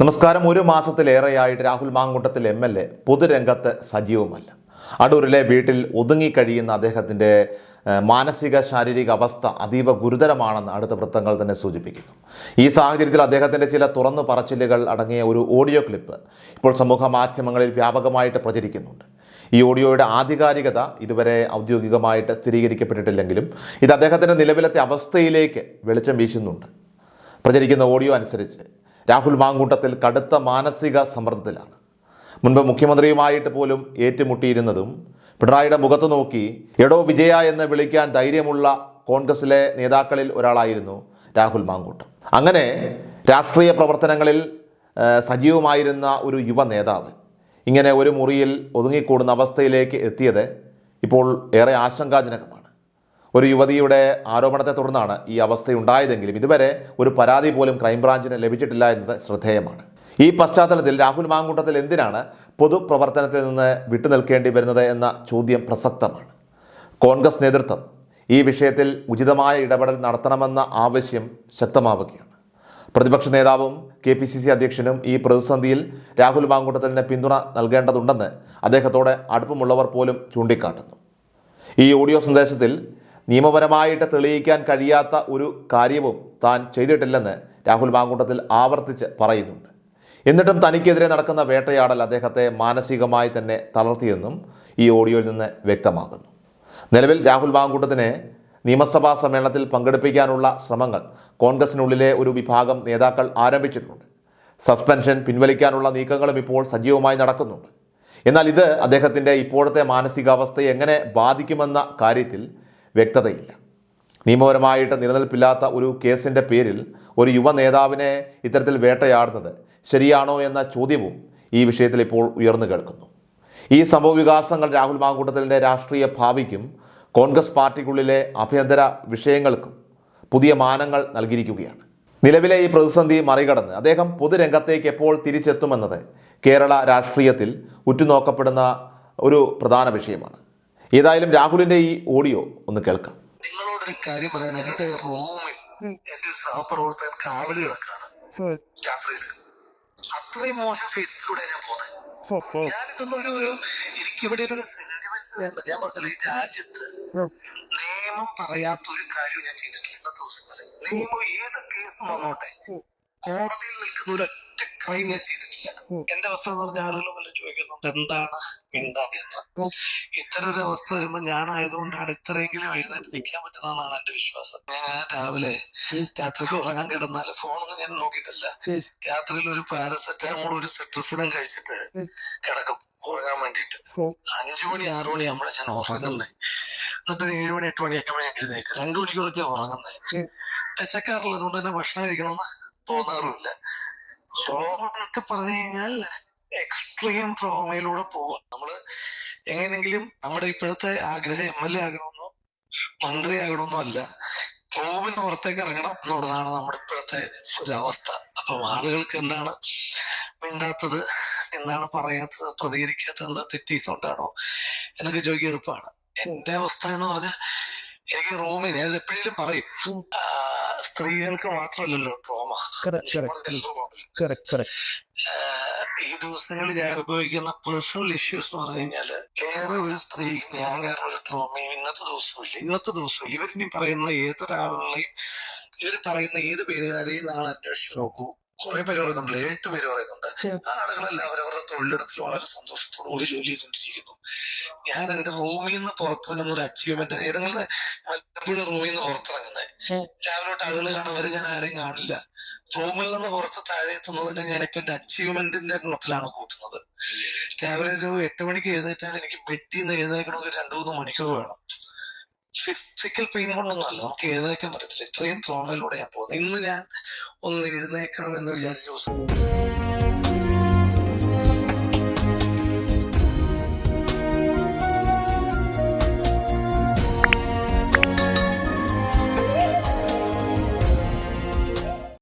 നമസ്കാരം. ഒരു മാസത്തിലേറെയായിട്ട് Rahul Mamkootathil M L A പൊതുരംഗത്ത് സജീവമല്ല. അടൂരിലെ വീട്ടിൽ ഒതുങ്ങിക്കഴിയുന്ന അദ്ദേഹത്തിന്റെ മാനസിക ശാരീരിക അവസ്ഥ അതീവ ഗുരുതരമാണെന്ന് അടുത്ത വൃത്തങ്ങൾ തന്നെ സൂചിപ്പിക്കുന്നു. ഈ സാഹചര്യത്തിൽ അദ്ദേഹത്തിന്റെ ചില തുറന്നു പറച്ചിലുകൾ അടങ്ങിയ ഒരു ഓഡിയോ ക്ലിപ്പ് ഇപ്പോൾ സമൂഹ മാധ്യമങ്ങളിൽ വ്യാപകമായിട്ട് പ്രചരിക്കുന്നുണ്ട്. ഈ ഓഡിയോയുടെ ആധികാരികത ഇതുവരെ ഔദ്യോഗികമായിട്ട് സ്ഥിരീകരിക്കപ്പെട്ടിട്ടില്ലെങ്കിലും ഇത് അദ്ദേഹത്തിന്റെ നിലവിലത്തെ അവസ്ഥയിലേക്ക് വെളിച്ചം വീശുന്നുണ്ട്. പ്രചരിക്കുന്ന ഓഡിയോ അനുസരിച്ച് രാഹുൽ മാങ്കൂട്ടത്തിൽ കടുത്ത മാനസിക സമ്മർദ്ദത്തിലാണ്. മുൻപ് മുഖ്യമന്ത്രിയുമായിട്ട് പോലും ഏറ്റുമുട്ടിയിരുന്നതും പിണറായിയുടെ മുഖത്ത് നോക്കി എടോ വിജയ എന്ന് വിളിക്കാൻ ധൈര്യമുള്ള കോൺഗ്രസിലെ നേതാക്കളിൽ ഒരാളായിരുന്നു രാഹുൽ മാങ്കൂട്ടം. അങ്ങനെ രാഷ്ട്രീയ പ്രവർത്തനങ്ങളിൽ സജീവമായിരുന്ന ഒരു യുവ നേതാവ് ഇങ്ങനെ ഒരു മുറിയിൽ ഒതുങ്ങിക്കൂടുന്ന അവസ്ഥയിലേക്ക് എത്തിയത് ഇപ്പോൾ ഏറെ ആശങ്കാജനകമാണ്. ഒരു യുവതിയുടെ ആരോപണത്തെ തുടർന്നാണ് ഈ അവസ്ഥയുണ്ടായതെങ്കിലും ഇതുവരെ ഒരു പരാതി പോലും ക്രൈംബ്രാഞ്ചിന് ലഭിച്ചിട്ടില്ല എന്നത് ശ്രദ്ധേയമാണ്. ഈ പശ്ചാത്തലത്തിൽ രാഹുൽ മാങ്കൂട്ടത്തിൽ എന്തിനാണ് പൊതുപ്രവർത്തനത്തിൽ നിന്ന് വിട്ടുനിൽക്കേണ്ടി വരുന്നത് എന്ന ചോദ്യം പ്രസക്തമാണ്. കോൺഗ്രസ് നേതൃത്വം ഈ വിഷയത്തിൽ ഉചിതമായ ഇടപെടൽ നടത്തണമെന്ന ആവശ്യം ശക്തമാവുകയാണ്. പ്രതിപക്ഷ നേതാവും കെ പി സി സി അധ്യക്ഷനും ഈ പ്രതിസന്ധിയിൽ രാഹുൽ മാങ്കൂട്ടത്തിന് പിന്തുണ നൽകേണ്ടതുണ്ടെന്ന് അദ്ദേഹത്തോടെ അടുപ്പമുള്ളവർ പോലും ചൂണ്ടിക്കാട്ടുന്നു. ഈ ഓഡിയോ സന്ദേശത്തിൽ നിയമപരമായിട്ട് തെളിയിക്കാൻ കഴിയാത്ത ഒരു കാര്യവും താൻ ചെയ്തിട്ടില്ലെന്ന് രാഹുൽ മാങ്കൂട്ടത്തിൽ ആവർത്തിച്ച് പറയുന്നുണ്ട്. എന്നിട്ടും തനിക്കെതിരെ നടക്കുന്ന വേട്ടയാടൽ അദ്ദേഹത്തെ മാനസികമായി തന്നെ തളർത്തിയെന്നും ഈ ഓഡിയോയിൽ നിന്ന് വ്യക്തമാകുന്നു. നിലവിൽ രാഹുൽ മാങ്കൂട്ടത്തിനെ നിയമസഭാ സമ്മേളനത്തിൽ പങ്കെടുപ്പിക്കാനുള്ള ശ്രമങ്ങൾ കോൺഗ്രസിനുള്ളിലെ ഒരു വിഭാഗം നേതാക്കൾ ആരംഭിച്ചിട്ടുണ്ട്. സസ്പെൻഷൻ പിൻവലിക്കാനുള്ള നീക്കങ്ങളും ഇപ്പോൾ സജീവമായി നടക്കുന്നുണ്ട്. എന്നാൽ ഇത് അദ്ദേഹത്തിന്റെ ഇപ്പോഴത്തെ മാനസികാവസ്ഥയെ എങ്ങനെ ബാധിക്കുമെന്ന കാര്യത്തിൽ വ്യക്തതയില്ല. നിയമപരമായിട്ട് നിലനിൽപ്പില്ലാത്ത ഒരു കേസിന്റെ പേരിൽ ഒരു യുവ നേതാവിനെ ഇത്തരത്തിൽ വേട്ടയാടുന്നത് ശരിയാണോ എന്ന ചോദ്യവും ഈ വിഷയത്തിൽ ഇപ്പോൾ ഉയർന്നു കേൾക്കുന്നു. ഈ സംഭവ വികാസങ്ങൾ രാഹുൽ മാങ്കൂട്ടത്തിന്റെ രാഷ്ട്രീയ ഭാവിക്കും കോൺഗ്രസ് പാർട്ടിക്കുള്ളിലെ ആഭ്യന്തര വിഷയങ്ങൾക്കും പുതിയ മാനങ്ങൾ നൽകിയിരിക്കുകയാണ്. നിലവിലെ ഈ പ്രതിസന്ധി മറികടന്ന് അദ്ദേഹം പൊതുരംഗത്തേക്ക് എപ്പോൾ തിരിച്ചെത്തുമെന്നത് കേരള രാഷ്ട്രീയത്തിൽ ഉറ്റുനോക്കപ്പെടുന്ന ഒരു പ്രധാന വിഷയമാണ്. ഏതായാലും രാഹുലിന്റെ ഈ ഓഡിയോ ഒന്ന് കേൾക്കാം. നിങ്ങളോടൊരു കാര്യം പറയാൻ എന്റെ റൂമിൽ എന്റെ ഒരു സഹപ്രവർത്തകൻ കാവലി കിടക്കാണ് രാത്രിയിൽ. അത്രയും മോശം ഫേസിലൂടെ ഞാൻ പോകുന്നത് ഞാനിതൊന്നും ഒരു ഒരു എനിക്കിവിടെ ഒരു സെന്റിമെന്റ്സ് ഞാൻ പറഞ്ഞല്ലോ ഈ രാജ്യത്ത് നിയമം പറയാത്ത ഒരു കാര്യം ഞാൻ ചെയ്തിട്ടില്ല. ഇന്നത്തെ ദിവസം വരെ. നിയമം ഏത് കേസ് വന്നോട്ടെ. കോടതിയിൽ നിൽക്കുന്ന ഒരു ഒറ്റ ക്രൈം ഞാൻ ചെയ്തിട്ടില്ല. എന്റെ അവസ്ഥ എന്ന് പറഞ്ഞ ആളുകൾ വല്ല ചോദിക്കുന്നുണ്ട്? എന്താണ് മിണ്ടാതെന്ന് ഇത്തരം ഒരു അവസ്ഥ വരുമ്പോ ഞാനായതുകൊണ്ടാണ് ഇത്രയെങ്കിലും എഴുന്നേറ്റ് നിൽക്കാൻ പറ്റുന്നതാണ് എന്റെ വിശ്വാസം. ഞാൻ രാവിലെ രാത്രിക്ക് ഉറങ്ങാൻ കിടന്നാൽ ഫോണൊന്നും ഞാൻ നോക്കിയിട്ടില്ല. രാത്രിയിൽ ഒരു പാരസെറ്റാമോൾ ഒരു സെട്രസിനും കഴിച്ചിട്ട് കിടക്കും ഉറങ്ങാൻ വേണ്ടിട്ട് അഞ്ചു മണി ആറു മണി നമ്മളെ ഞാൻ ഉറങ്ങുന്നത് എന്നിട്ട് മണി ഏഴ് മണി എട്ട് മണി ഞാൻ എഴുന്നേക്ക് രണ്ടു മണിക്കൂറൊക്കെ ഉറങ്ങുന്നത് വിശക്കാറുള്ളത് കൊണ്ട് തന്നെ ഭക്ഷണം കഴിക്കണമെന്ന് തോന്നാറുമില്ല. ട്രോമൊക്കെ പറഞ്ഞു കഴിഞ്ഞാൽ എക്സ്ട്രീം ട്രോമയിലൂടെ പോവാം. നമ്മൾ എങ്ങനെയെങ്കിലും നമ്മുടെ ഇപ്പോഴത്തെ ആഗ്രഹം എം എൽ എ ആകണമെന്നോ മന്ത്രി ആകണമെന്നോ അല്ല ട്രോമിന് പുറത്തേക്ക് ഇറങ്ങണം എന്നുള്ളതാണ് നമ്മുടെ ഇപ്പോഴത്തെ ഒരു അവസ്ഥ അപ്പം ആളുകൾക്ക് എന്താണ് മിണ്ടാത്തത് എന്താണ് പറയാത്തത് പ്രതികരിക്കാത്തത് തെറ്റീസുകൊണ്ടാണോ എന്നൊക്കെ ചോദിക്കാൻ എളുപ്പമാണ്. എന്റെ അവസ്ഥ എന്ന് പറഞ്ഞാൽ എനിക്ക് റൂമിൽ ഞാൻ എപ്പോഴേലും പറയും സ്ത്രീകൾക്ക് മാത്രമല്ലല്ലോ ട്രോമ ഈ ദിവസങ്ങളിൽ ഞാൻ അനുഭവിക്കുന്ന പേഴ്സണൽ ഇഷ്യൂസ് എന്ന് പറഞ്ഞു കഴിഞ്ഞാൽ വേറെ ഒരു സ്ത്രീക്ക് ഞാൻ കാരണം ഒരു ട്രോമയും ഇന്നത്തെ ദിവസവും ഇല്ല. ഇന്നത്തെ ദിവസവും ഇല്ല. ഇവരിനി പറയുന്ന ഏതൊരാളുകളെയും ഇവർ പറയുന്ന ഏത് പേരുകാരെയും നാളെ അന്വേഷിച്ച് നോക്കൂ. കുറെ പേര് പറയുന്നുണ്ട് എട്ട് പേര് പറയുന്നുണ്ട്. ആ ആളുകളെല്ലാം അവരവരുടെ തൊഴിലിടത്തിൽ വളരെ സന്തോഷത്തോടു കൂടി ജോലി ചെയ്തുകൊണ്ടിരിക്കുന്നു. ഞാൻ എന്റെ റൂമിൽ നിന്ന് പുറത്തിറങ്ങുന്ന ഒരു അച്ചീവ്മെന്റ് ഏതെങ്കിലും റൂമിൽ നിന്ന് പുറത്തിറങ്ങുന്നത് രാവിലെ തൊട്ട് ആളുകൾ കാണാൻ വരെ ഞാൻ ആരെയും കാണില്ല. റൂമിൽ നിന്ന് പുറത്ത് താഴെ എത്തുന്നതിന് ഞാൻ എന്റെ അച്ചീവ്മെന്റിന്റെ ഗുണത്തിലാണ് കൂട്ടുന്നത്. രാവിലെ ഒരു എട്ട് മണിക്ക് എഴുന്നേറ്റാൽ എനിക്ക് ബെഡിൽ നിന്ന് എഴുന്നേക്കണമെങ്കിൽ രണ്ടു മൂന്ന് മണിക്കൂർ വേണം. ഫിസിക്കൽ പെയിൻ കൊണ്ടൊന്നും അല്ല നമുക്ക് എഴുന്നേക്കാൻ പറ്റത്തില്ല. ഇത്രയും ട്രോമയിലൂടെ ഞാൻ പോകുന്നത് ഇന്ന് ഞാൻ ഒന്ന് എഴുന്നേക്കണം എന്ന് വിചാരിച്ചു